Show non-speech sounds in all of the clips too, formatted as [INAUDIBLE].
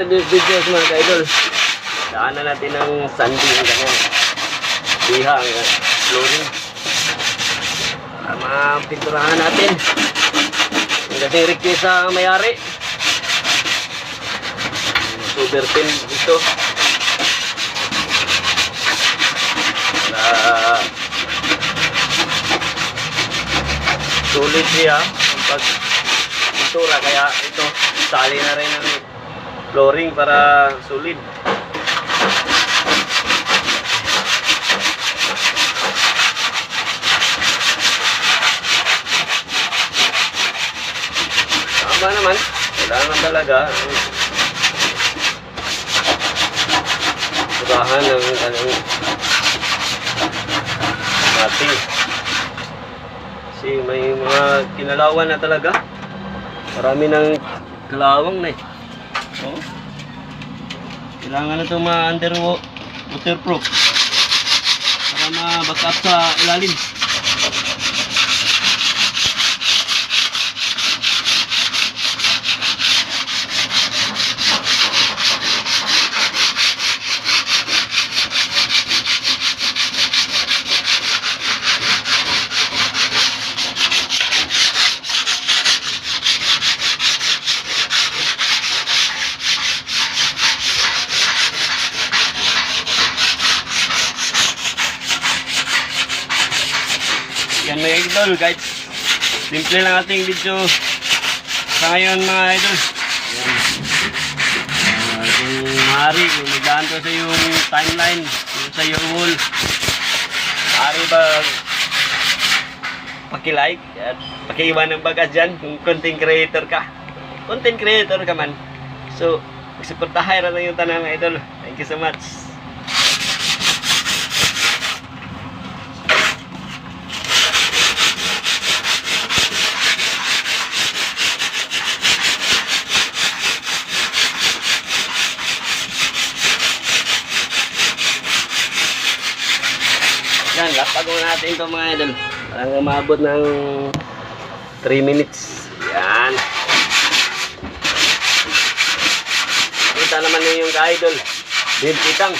Today's videos mga ka-idol. Daanan natin ng sanding ganyan. Biha ang flooring. Para mapinturahan natin. Ang dating request sa mayari. Super pin dito. Na sulit siya ang pag pintura kaya ito sali na rin ang flooring para solid. Tama naman. Kailangan talaga ang turahan ng kanyang mati. Kasi may mga kinalawan na talaga. Marami ng kalawang na eh. Oh. Kailangan na ito ma-under waterproof para ma-back up sa ilalim. Yan mga idol guys. Simple lang ating video sa ngayon mga idol. Yan. Uh, kung maaari, kung nagdaan to sa yung timeline, yung sa your wall, maaari ba paki-like at paki-iwan ng bagas dyan kung content creator ka. Content creator ka man. So, magsuportahay na yung tanang idol. Thank you so much. Yan, mo natin ito mga idol. Parang umabot ng 3 minutes. Yan. Kita naman ninyo yung ka-idol. Bintikang.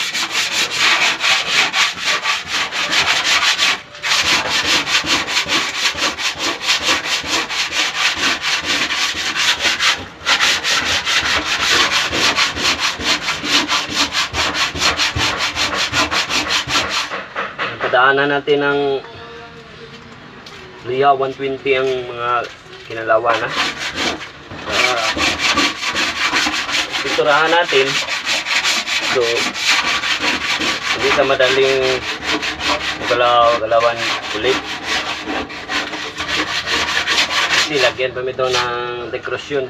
Padaanan natin ng Liha 120 ang mga kinalawan ha. Para pinturahan natin. So, hindi sa madaling galaw-galawan ulit. Kasi lagyan pa ito ng dekorasyon.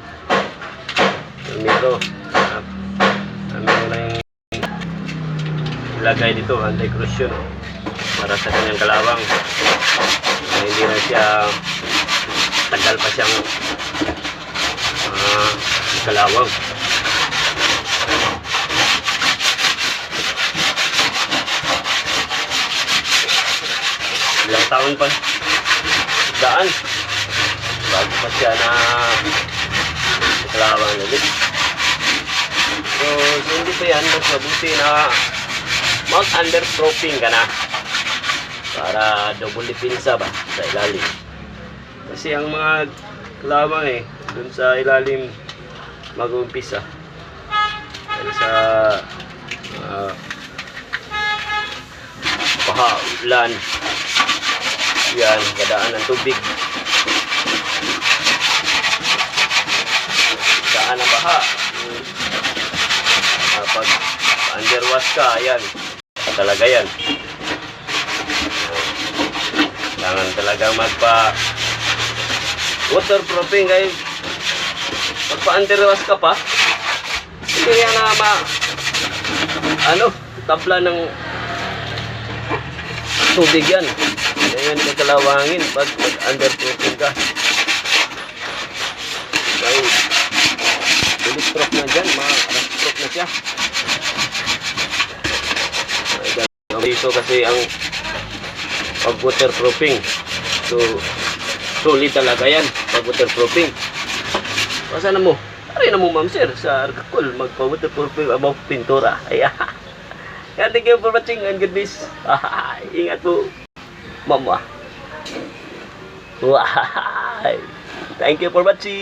Ito. Ano na yung ilagay dito ang dekorasyon para sa kanyang kalawang. Na hindi na siya tagal pa siyang ah, kalawang. Ilang taon pa? Daan. Bago pa siya na kalawang ulit. So, so hindi pa yan mas mabuti na mag underproofing ka na para double depensa ba sa ilalim? Kasi ang mga lamang eh dun sa ilalim mag-umpisa sa uh, baha, ulan. Yan, kadaan ng tubig. Daan ng baha. Uh, pag underwash ka, ayan talaga yan kailangan talaga magpa waterproofing guys. Magpa underwash ka pa. Hindi yan na ma ano tabla ng tubig yan. Yan yung kalawangin pag mag underproofing ka. Ay bullet proof na dyan mga crash proof na siya. Dito kasi ang pag waterproofing. So, solid talaga yan pag waterproofing. Basta na mo. rin na mo, ma'am, sir, sa Arcacol, magpa-waterproofing about pintura. [LAUGHS] Ayan. Thank you for watching and good news. [LAUGHS] Ingat po, mama. [LAUGHS] Wow. Thank you for watching.